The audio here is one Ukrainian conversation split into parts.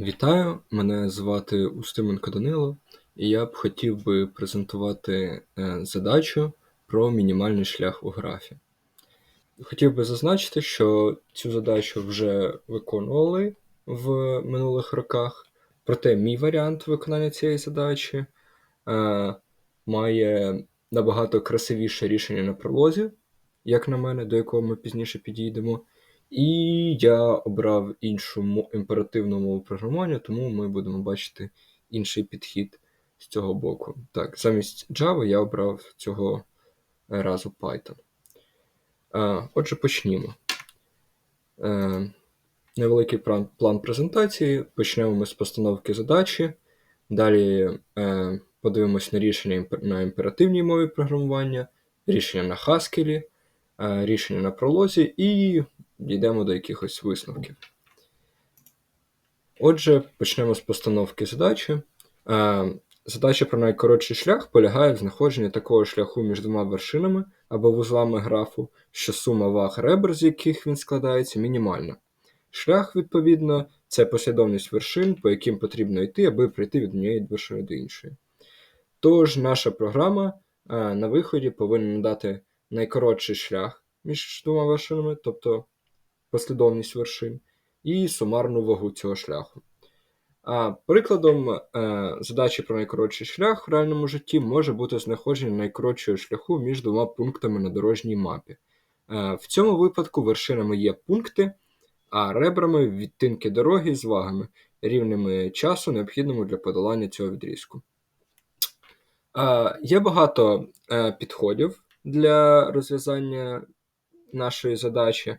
Вітаю, мене звати Устименко Данило, і я б хотів би презентувати е, задачу про мінімальний шлях у графі. Хотів би зазначити, що цю задачу вже виконували в минулих роках, проте мій варіант виконання цієї задачі е, має набагато красивіше рішення на пролозі, як на мене, до якого ми пізніше підійдемо. І я обрав іншу імперативну мову програмування, тому ми будемо бачити інший підхід з цього боку. Так, замість Java я обрав цього разу Python. Отже, почнімо. Е, невеликий план презентації. Почнемо ми з постановки задачі. Далі е, подивимось на рішення на імперативній мові програмування, рішення на Haskell, рішення на пролозі і дійдемо до якихось висновків. Отже, почнемо з постановки задачі. Задача про найкоротший шлях полягає в знаходженні такого шляху між двома вершинами або вузлами графу, що сума ваг ребер, з яких він складається, мінімальна. Шлях, відповідно, це послідовність вершин, по яким потрібно йти, аби прийти від однієї вершини до іншої. Тож, наша програма на виході повинна надати найкоротший шлях між двома вершинами, тобто послідовність вершин, і сумарну вагу цього шляху. А Прикладом е, задачі про найкоротший шлях в реальному житті може бути знаходження найкоротшого шляху між двома пунктами на дорожній мапі. Е, в цьому випадку вершинами є пункти, а ребрами відтинки дороги з вагами, рівними часу, необхідному для подолання цього відрізку. Е, є багато підходів для розв'язання нашої задачі.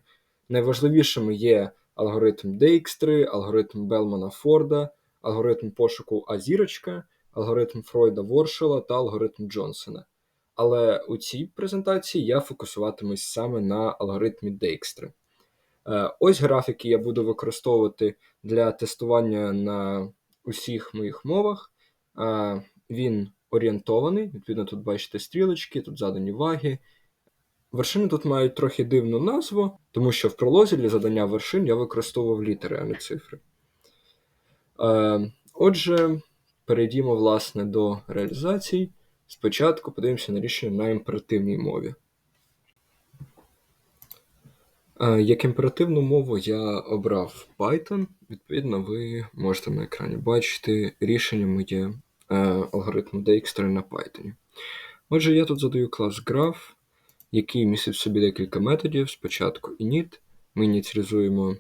Найважливішими є алгоритм Dijkstra, алгоритм Белмана Форда, алгоритм пошуку А-зірочка, алгоритм Фройда Воршела та алгоритм Джонсона. Але у цій презентації я фокусуватимусь саме на алгоритмі Dijkstra. Е, ось графіки я буду використовувати для тестування на усіх моїх мовах. Е, він орієнтований, відповідно, тут бачите стрілочки, тут задані ваги, Вершини тут мають трохи дивну назву, тому що в пролозі для задання вершин я використовував літери, а не цифри. Е, Отже, перейдімо власне, до реалізації. Спочатку подивимося на рішення на імперативній мові. Е, як імперативну мову я обрав Python. Відповідно, ви можете на екрані бачити рішення моє алгоритму Dijkstra на Python. Отже, я тут задаю клас Graph який містить в собі декілька методів. Спочатку init. Ми ініціалізуємо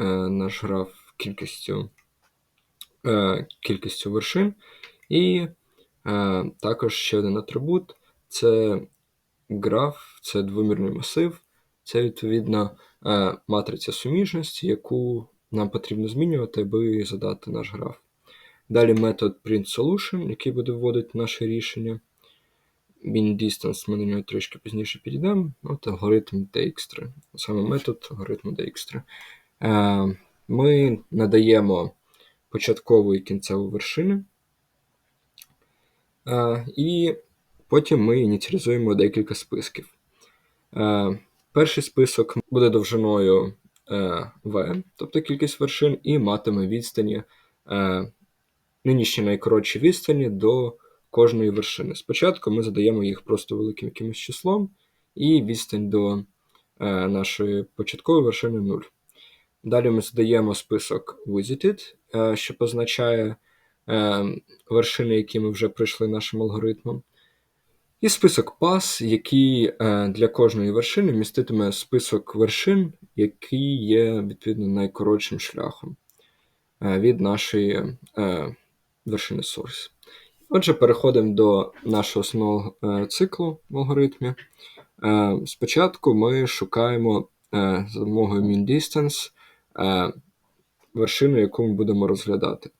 е, наш граф кількістю е, кількістю вершин. І е, також ще один атрибут це граф, це двомірний масив, це відповідно е, матриця суміжності, яку нам потрібно змінювати, аби задати наш граф. Далі метод printSolution, який буде вводити наше рішення. Min distance ми на нього трішки пізніше підійдемо. От алгоритм Dijkstra. Саме метод алгоритму Dijkstra. Е, ми надаємо початкову і кінцеву вершини. Е, і потім ми ініціалізуємо декілька списків. Е, перший список буде довжиною V, тобто кількість вершин, і матиме відстані, нинішні найкоротші відстані до кожної вершини. Спочатку ми задаємо їх просто великим якимось числом, і відстань до е, нашої початкової вершини 0. Далі ми задаємо список visited, е, що позначає е, вершини, які ми вже пройшли нашим алгоритмом. І список pass, який е, для кожної вершини міститиме список вершин, які є відповідно найкоротшим шляхом е, від нашої е, вершини source. Отже, переходимо до нашого основного е, циклу в алгоритмі. Е, спочатку ми шукаємо е, за допомогою MinDistance вершину, яку ми будемо розглядати.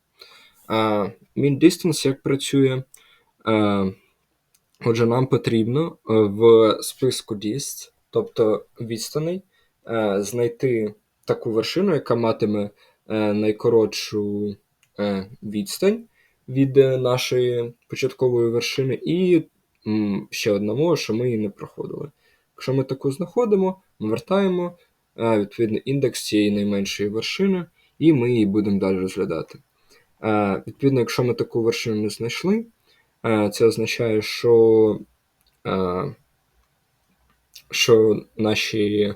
MinDistance як працює? Отже, нам потрібно в списку dist, тобто відстаней, знайти таку вершину, яка матиме найкоротшу відстань від е, нашої початкової вершини, і ще одна мова, що ми її не проходили. Якщо ми таку знаходимо, ми вертаємо е, відповідно індекс цієї найменшої вершини, і ми її будемо далі розглядати. Е, Відповідно, якщо ми таку вершину не знайшли, це означає, що, що наші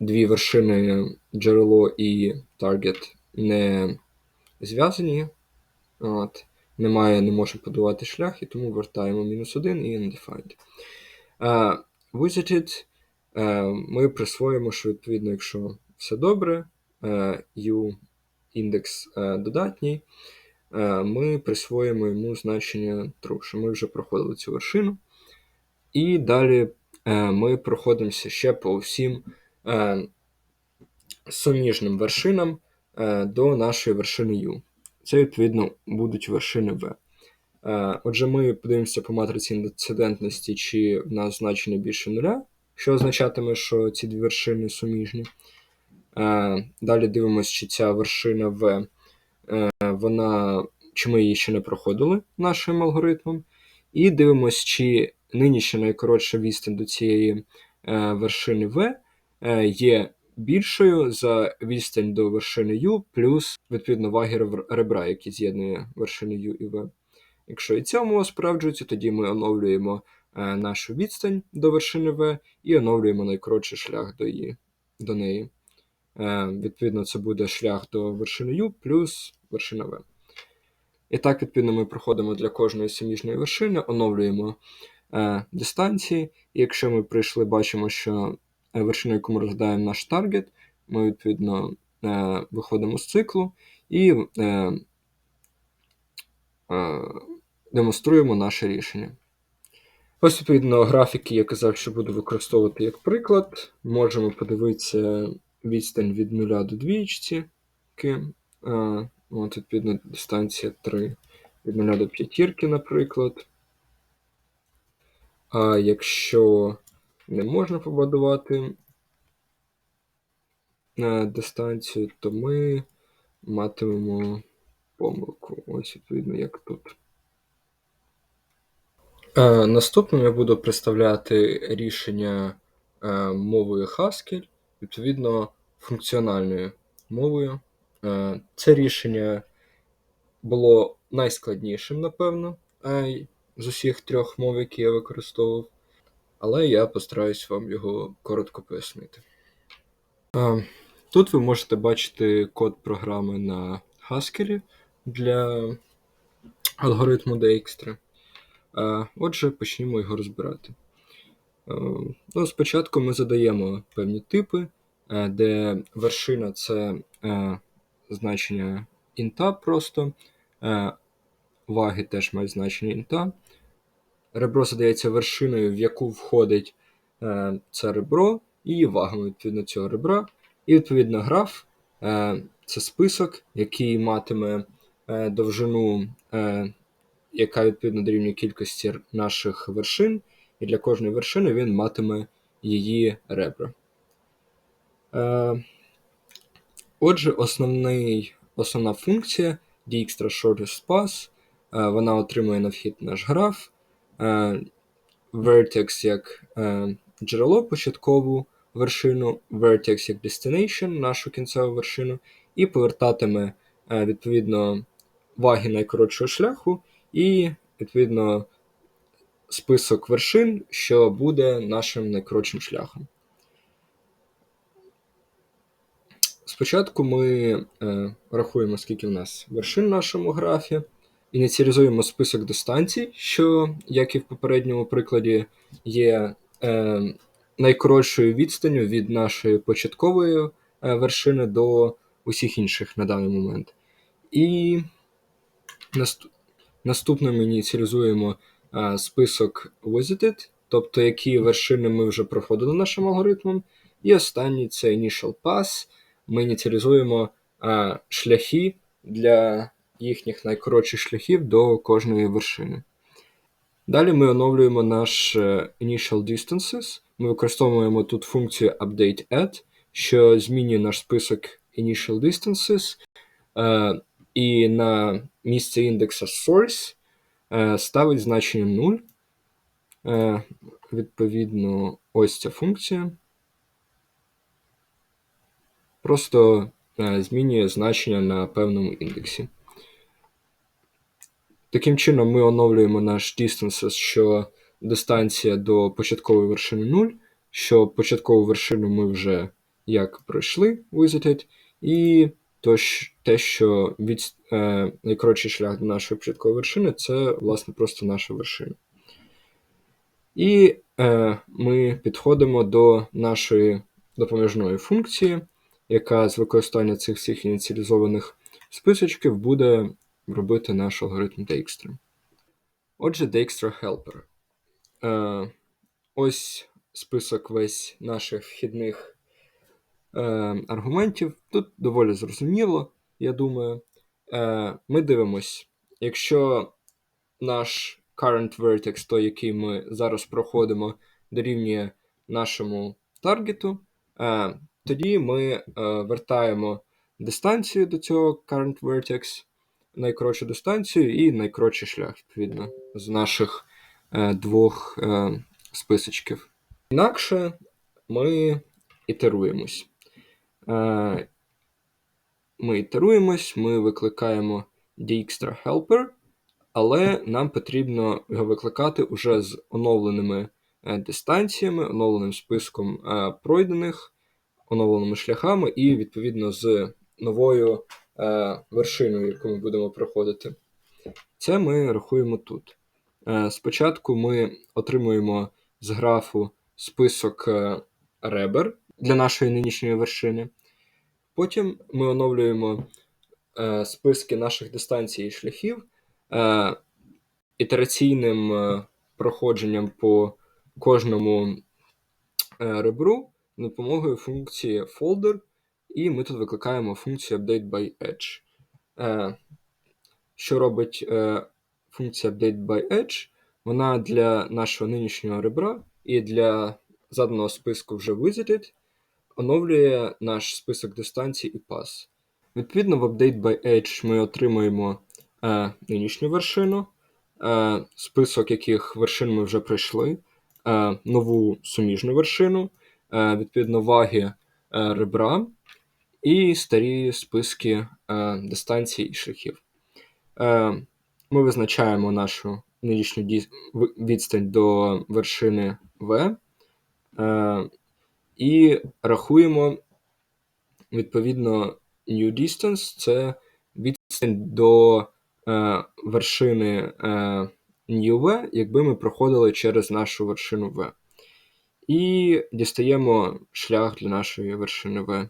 дві вершини джерело і таргет не зв'язані. От. Немає, не може подавати шлях, і тому вертаємо мінус 1 і undefined. Uh, visited uh, ми присвоїмо, що відповідно, якщо все добре, uh, u індекс uh, додатній, uh, ми присвоїмо йому значення true, що ми вже проходили цю вершину. І далі uh, ми проходимося ще по всім uh, суміжним вершинам uh, до нашої вершини U. Це, відповідно, будуть вершини V. Е, отже, ми подивимося по матриці інцидентності, чи в нас значення більше нуля, що означатиме, що ці дві вершини суміжні. Е, далі дивимося, чи ця вершина V, е, вона, чи ми її ще не проходили нашим алгоритмом. І дивимося, чи нинішня найкоротша відстань до цієї вершини V є більшою за відстань до вершини U, плюс, відповідно, ваги ребра, які з'єднує вершини U і V. Якщо і умова справджується, тоді ми оновлюємо е, нашу відстань до вершини V і оновлюємо найкоротший шлях до її, до неї. Е, Відповідно, це буде шлях до вершини U плюс вершина V. І так, відповідно, ми проходимо для кожної суміжної вершини, оновлюємо е, дистанції. І якщо ми прийшли, бачимо, що е, вершина, яку ми розглядаємо наш таргет, ми відповідно е, виходимо з циклу і е, демонструємо наше рішення. Ось, відповідно, графіки я казав, що буду використовувати як приклад. Можемо подивитися відстань від 0 до двічці. От, відповідно, дистанція 3 від 0 до п'ятірки, наприклад. А якщо не можна побудувати дистанцію, то ми матимемо помилку. Ось, відповідно, як тут. Е, Наступним я буду представляти рішення е, мовою Haskell, відповідно, функціональною мовою. Е, Це рішення було найскладнішим, напевно, з усіх трьох мов, які я використовував, але я постараюсь вам його коротко пояснити. Тут ви можете бачити код програми на Haskell для алгоритму Dijkstra. Отже, почнімо його розбирати. Ну, Спочатку ми задаємо певні типи, де вершина це значення інта просто, ваги теж мають значення інта. Ребро задається вершиною, в яку входить це ребро, і вагами відповідно цього ребра. І, відповідно, граф це список, який матиме довжину яка відповідно дорівнює кількості наших вершин, і для кожної вершини він матиме її ребра. Е, Отже, основний, основна функція Dijkstra Shortest Path, е, вона отримує на вхід наш граф, е, Vertex як е, джерело початкову вершину, Vertex як destination, нашу кінцеву вершину, і повертатиме е, відповідно ваги найкоротшого шляху і, відповідно, список вершин, що буде нашим найкоротшим шляхом. Спочатку ми е, рахуємо, скільки в нас вершин в нашому графі, ініціалізуємо список дистанцій, що, як і в попередньому прикладі, є е, найкоротшою відстанню від нашої початкової е, вершини до усіх інших на даний момент. І Наступним ініціалізуємо список visited, тобто які вершини ми вже проходили нашим алгоритмом. І останній це initial pass. Ми ініціалізуємо шляхи для їхніх найкоротших шляхів до кожної вершини. Далі ми оновлюємо наш е, initial distances. Ми використовуємо тут функцію update add, що змінює наш список initial distances. Е, і на місце індекса source е, ставить значення 0. Е, відповідно, ось ця функція. Просто змінює значення на певному індексі. Таким чином, ми оновлюємо наш distances, що дистанція до початкової вершини 0, що початкову вершину ми вже як пройшли visited, і то, те, що від, е, найкоротший шлях до нашої початкової вершини це, власне, просто наша вершина. І е, ми підходимо до нашої допоміжної функції, яка з використання цих всіх ініціалізованих списочків буде робити наш алгоритм Dijkstra. Отже, Dijkstra Helper. Е, ось список весь наших вхідних е, аргументів. Тут доволі зрозуміло, я думаю. Е, ми дивимось, якщо наш current vertex, той, який ми зараз проходимо, дорівнює нашому таргету, е, тоді ми е, вертаємо дистанцію до цього current vertex, найкоротшу дистанцію і найкоротший шлях, відповідно, з наших е, двох е, списочків. Інакше ми ітеруємось. Е, ми ітеруємось, ми викликаємо Dijkstra Helper, але нам потрібно його викликати уже з оновленими е, дистанціями, оновленим списком е, пройдених, оновленими шляхами і, відповідно, з новою е, вершиною, яку ми будемо проходити. Це ми рахуємо тут. Е, Спочатку ми отримуємо з графу список е, ребер для нашої нинішньої вершини. Потім ми оновлюємо списки наших дистанцій і шляхів ітераційним проходженням по кожному ребру допомогою функції folder, і ми тут викликаємо функцію update by. Е, що робить е, функція update? Вона для нашого нинішнього ребра і для заданого списку вже visited оновлює наш список дистанцій і пас. Відповідно, в update by edge ми отримуємо е, нинішню вершину, е, список яких вершин ми вже пройшли, е, нову суміжну вершину, е, відповідно ваги е, ребра і старі списки е, дистанцій і шляхів. Е, ми визначаємо нашу нинішню відстань до вершини V е, і рахуємо відповідно new distance це відстань до е, вершини е, new V, якби ми проходили через нашу вершину V. І дістаємо шлях для нашої вершини V.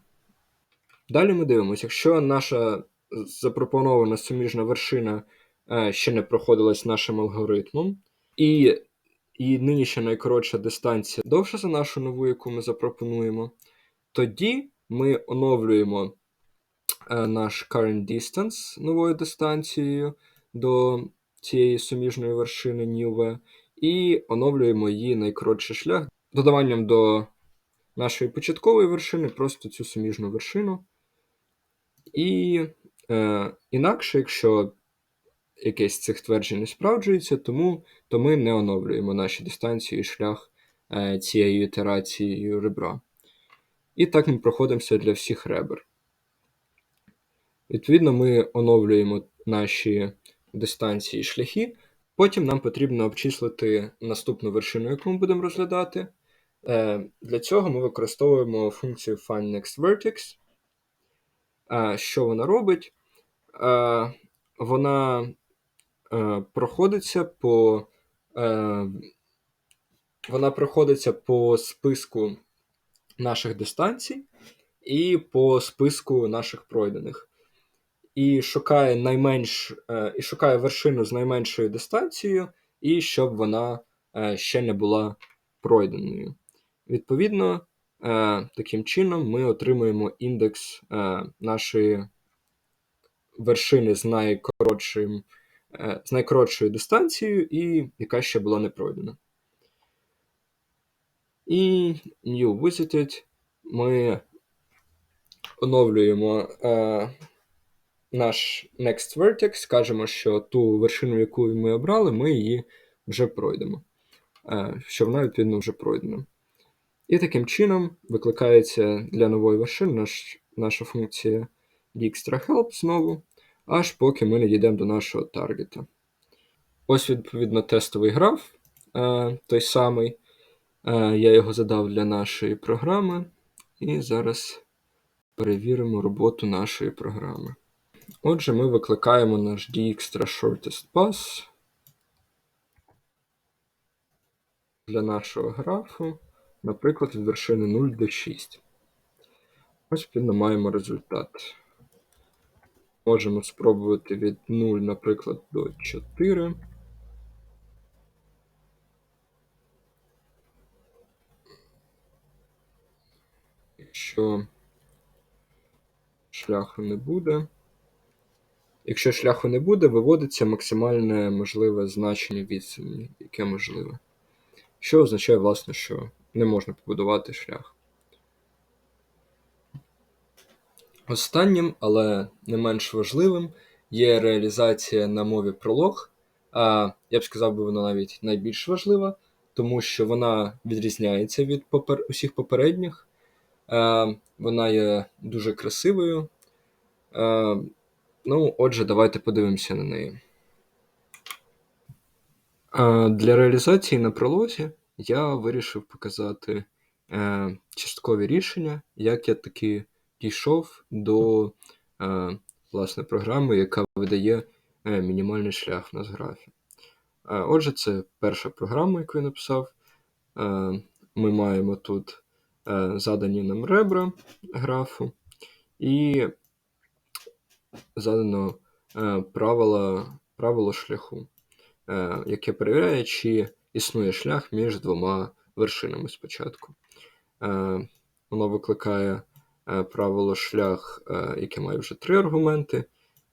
Далі ми дивимося, якщо наша запропонована суміжна вершина е, ще не проходилась нашим алгоритмом, і, і нинішня найкоротша дистанція довша за нашу нову, яку ми запропонуємо, тоді ми оновлюємо е, наш current distance новою дистанцією до цієї суміжної вершини Ніве, і оновлюємо її найкоротший шлях додаванням до нашої початкової вершини просто цю суміжну вершину. І е, інакше, якщо якесь з цих тверджень не справджується, тому то ми не оновлюємо наші дистанції і шлях е, цією ітерацією ребра. І так ми проходимося для всіх ребер. Відповідно, ми оновлюємо наші дистанції і шляхи. Потім нам потрібно обчислити наступну вершину, яку ми будемо розглядати. Е, Для цього ми використовуємо функцію findNextVertex. Е, Що вона робить? Е, Вона е, проходиться по вона проходиться по списку наших дистанцій і по списку наших пройдених. І шукає найменш, і шукає вершину з найменшою дистанцією, і щоб вона ще не була пройденою. Відповідно, таким чином ми отримуємо індекс е, нашої вершини з найкоротшим, е, з найкоротшою дистанцією, і яка ще була не пройдена. І New Visited ми оновлюємо е, наш Next Vertex, скажемо, що ту вершину, яку ми обрали, ми її вже пройдемо. Е, що вона, відповідно, вже пройдена. І таким чином викликається для нової вершини наш, наша функція Dijkstra-help знову, аж поки ми не дійдемо до нашого таргета. Ось, відповідно, тестовий граф, е, той самий. Е, я його задав для нашої програми, і зараз перевіримо роботу нашої програми. Отже, ми викликаємо наш Pass для нашого графу, наприклад, від вершини 0 до 6. Ось відповідно маємо результат. Можемо спробувати від 0, наприклад, до 4. Якщо шляху не буде. Якщо шляху не буде, виводиться максимальне можливе значення відстані, яке можливе. Що означає, власне, що не можна побудувати шлях. Останнім, але не менш важливим, є реалізація на мові пролог. А я б сказав, би вона навіть найбільш важлива, тому що вона відрізняється від попер... усіх попередніх. Е, Вона є дуже красивою. Е, Ну, отже, давайте подивимося на неї. Е, Для реалізації на пролозі я вирішив показати е, часткові рішення, як я таки дійшов до е, власне, програми, яка видає е, мінімальний шлях на графі. Е, отже, це перша програма, яку я написав. Е, Ми маємо тут е, задані нам ребра графу, і задано е, правило, правило шляху, е, яке перевіряє, чи існує шлях між двома вершинами спочатку. Е, Воно викликає е, правило шлях, е, яке має вже три аргументи,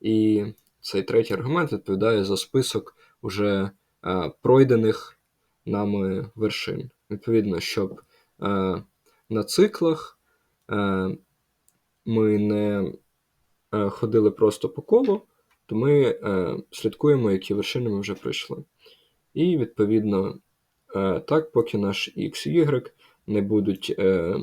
і цей третій аргумент відповідає за список уже е, пройдених нами вершин. Відповідно, щоб на циклах ми не ходили просто по колу, то ми слідкуємо, які вершини ми вже пройшли. І, відповідно, так, поки наш X Y не будуть е,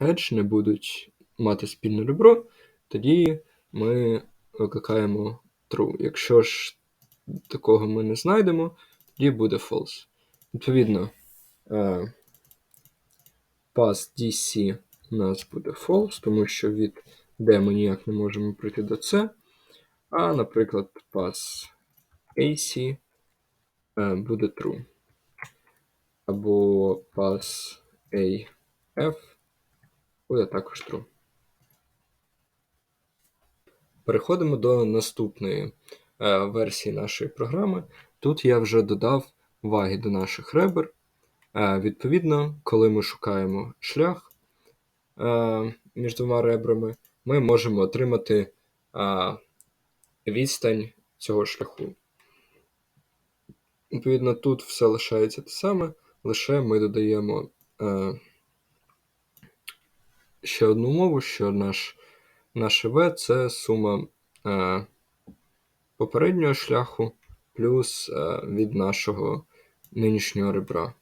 edge, не будуть мати спільне ребро, тоді ми викликаємо true. Якщо ж такого ми не знайдемо, тоді буде false. Відповідно, е, pass DC у нас буде false, тому що від D ми ніяк не можемо прийти до C. А, наприклад, pass AC е, буде true. Або pass AF буде також true. Переходимо до наступної е, версії нашої програми. Тут я вже додав ваги до наших ребер. Е, відповідно, коли ми шукаємо шлях е, між двома ребрами, ми можемо отримати е, відстань цього шляху. Відповідно, тут все лишається те саме, лише ми додаємо е, ще одну умову, що наш, наше V це сума е, попереднього шляху плюс е, від нашого нинішнього ребра.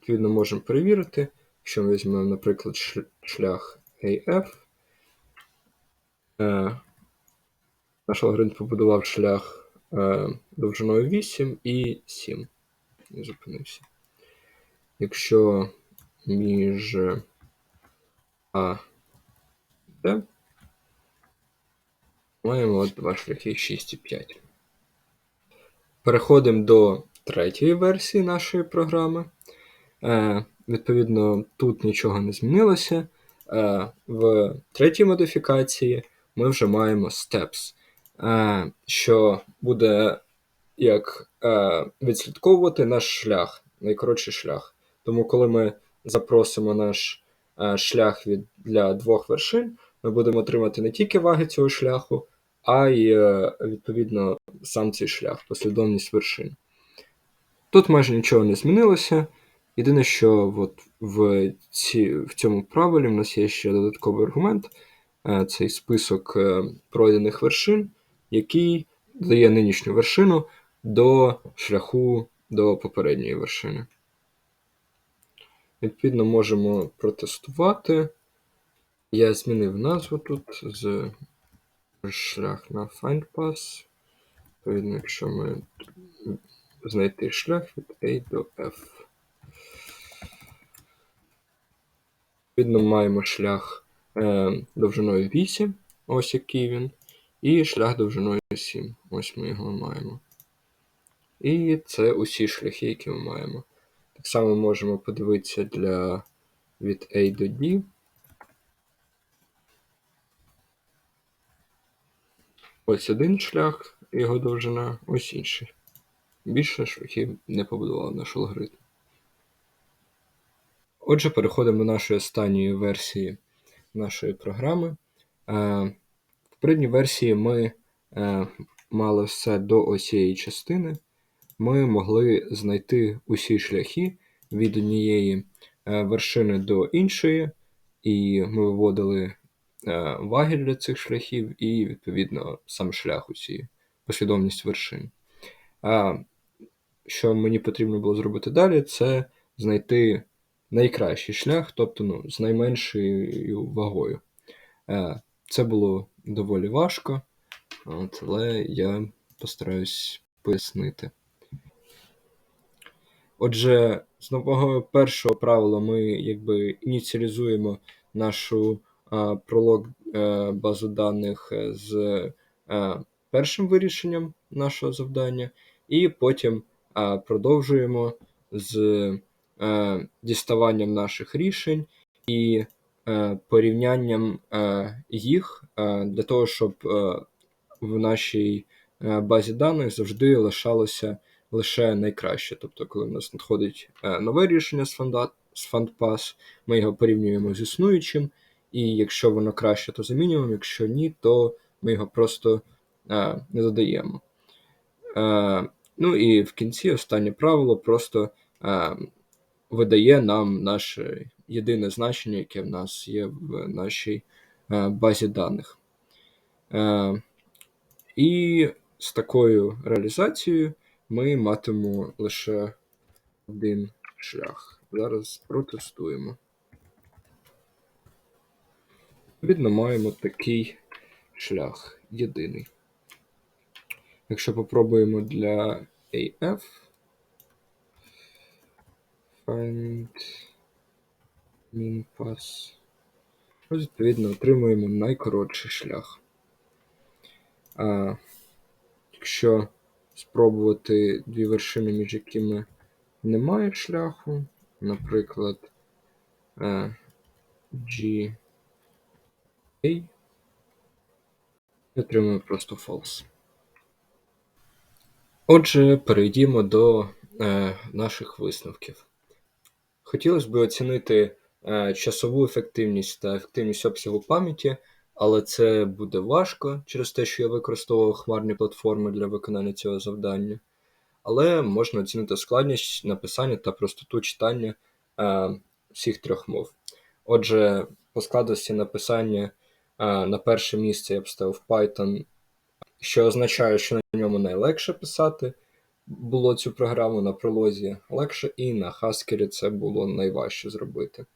Відповідно, можемо перевірити, якщо ми візьмемо, наприклад, шлях AF. Е, наш алгоритм побудував шлях е, довжиною 8 і 7. Не зупинився. Якщо між А і Д маємо от два шляхи 6 і 5. Переходимо до третьої версії нашої програми. Е, Відповідно, тут нічого не змінилося. Е, В третій модифікації ми вже маємо steps, е, що буде як е, відслідковувати наш шлях, найкоротший шлях. Тому, коли ми запросимо наш е, шлях від, для двох вершин, ми будемо отримати не тільки ваги цього шляху, а й е, відповідно сам цей шлях, послідовність вершин. Тут майже нічого не змінилося. Єдине, що от в ці, в цьому правилі в нас є ще додатковий аргумент е, цей список е, пройдених вершин, який дає нинішню вершину до шляху до попередньої вершини. Відповідно, можемо протестувати. Я змінив назву тут з шлях на findPass. Відповідно, якщо ми знайти шлях від A до F. Відповідно, маємо шлях е, довжиною 8, ось який він, і шлях довжиною 7. Ось ми його маємо. І це усі шляхи, які ми маємо. Так само можемо подивитися для від A до D. Ось один шлях, його довжина, ось інший. Більше шляхів не побудував наш алгоритм. Отже, переходимо до нашої останньої версії нашої програми. Е, в передній версії ми е, мали все до ось частини. Ми могли знайти усі шляхи від однієї е, вершини до іншої, і ми виводили ваги для цих шляхів, і, відповідно, сам шлях усі, послідовність вершин. Що мені потрібно було зробити далі, це знайти найкращий шлях, тобто ну, з найменшою вагою. Е, це було доволі важко, але я постараюсь пояснити. Отже, з нового першого правила ми якби ініціалізуємо нашу а, пролог а, е, базу даних з а, е, першим вирішенням нашого завдання, і потім а, продовжуємо з Е, діставанням наших рішень і е, порівнянням е, їх для того, щоб в нашій базі даних завжди лишалося лише найкраще. Тобто, коли в нас надходить нове рішення з FundPass, ми його порівнюємо з існуючим, і якщо воно краще, то замінюємо, якщо ні, то ми його просто не додаємо. Ну і в кінці останнє правило просто видає нам наше єдине значення, яке в нас є в нашій е, базі даних. Е, і з такою реалізацією ми матимемо лише один шлях. Зараз протестуємо. Відповідно, маємо такий шлях єдиний. Якщо попробуємо для AF, find min pass. Ось, відповідно, отримуємо найкоротший шлях. А, Якщо спробувати дві вершини, між якими немає шляху, наприклад, G A, отримуємо просто false. Отже, перейдімо до е, наших висновків. Хотілося б оцінити е, часову ефективність та ефективність обсягу пам'яті, але це буде важко через те, що я використовував хмарні платформи для виконання цього завдання. Але можна оцінити складність написання та простоту читання е, всіх трьох мов. Отже, по складності написання е, на перше місце я б ставив Python, що означає, що на ньому найлегше писати було цю програму на пролозі легше, і на Haskell це було найважче зробити.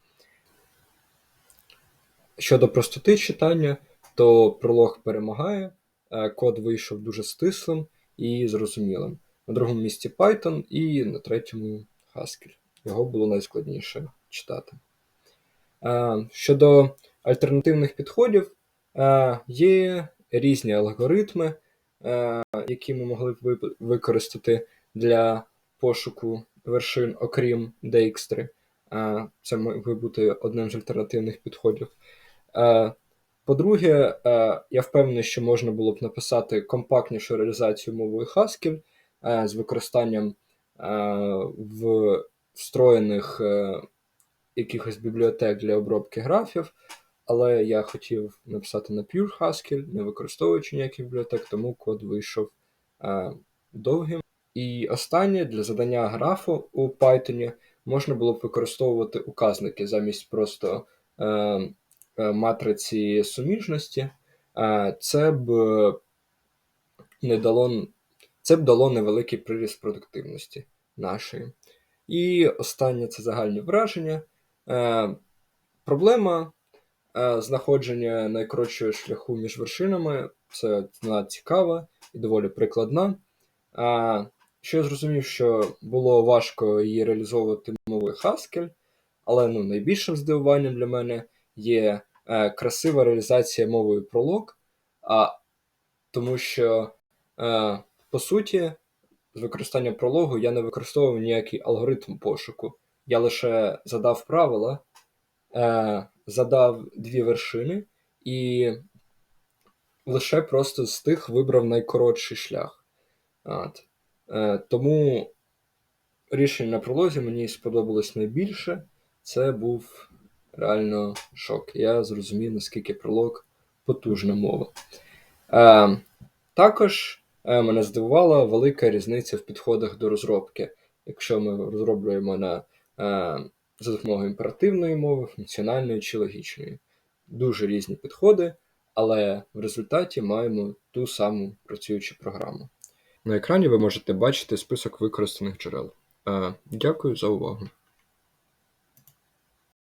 Щодо простоти читання, то пролог перемагає, е, код вийшов дуже стислим і зрозумілим. На другому місці Python і на третьому Haskell. Його було найскладніше читати. Е, щодо альтернативних підходів, е, є різні алгоритми. Які ми могли б використати для пошуку вершин, окрім Dijkstra. Е, це має бути одним з альтернативних підходів. Е, по-друге, я впевнений, що можна було б написати компактнішу реалізацію мовою Haskell з використанням в встроєних якихось бібліотек для обробки графів але я хотів написати на Pure Haskell, не використовуючи ніяких бібліотек, тому код вийшов е, довгим. І останнє для задання графу у Python можна було б використовувати указники замість просто е, е, матриці суміжності. Е, це б не дало це б дало невеликий приріст продуктивності нашої. І останнє це загальні враження. Е, Проблема е, знаходження найкоротшого шляху між вершинами це цікава і доволі прикладна. Що я зрозумів, що було важко її реалізовувати мовою Haskell, але ну, найбільшим здивуванням для мене є е, красива реалізація мовою Prolog, а, тому що, е, по суті, з використанням прологу я не використовував ніякий алгоритм пошуку. Я лише задав правила, е, задав дві вершини і лише просто з тих вибрав найкоротший шлях. От. Е, тому рішення на пролозі мені сподобалось найбільше. Це був реально шок. Я зрозумів, наскільки пролог потужна мова. Е, також е, мене здивувала велика різниця в підходах до розробки. Якщо ми розроблюємо на, е, за допомогою імперативної мови, функціональної чи логічної. Дуже різні підходи, але в результаті маємо ту саму працюючу програму. На екрані ви можете бачити список використаних джерел. Е, Дякую за увагу.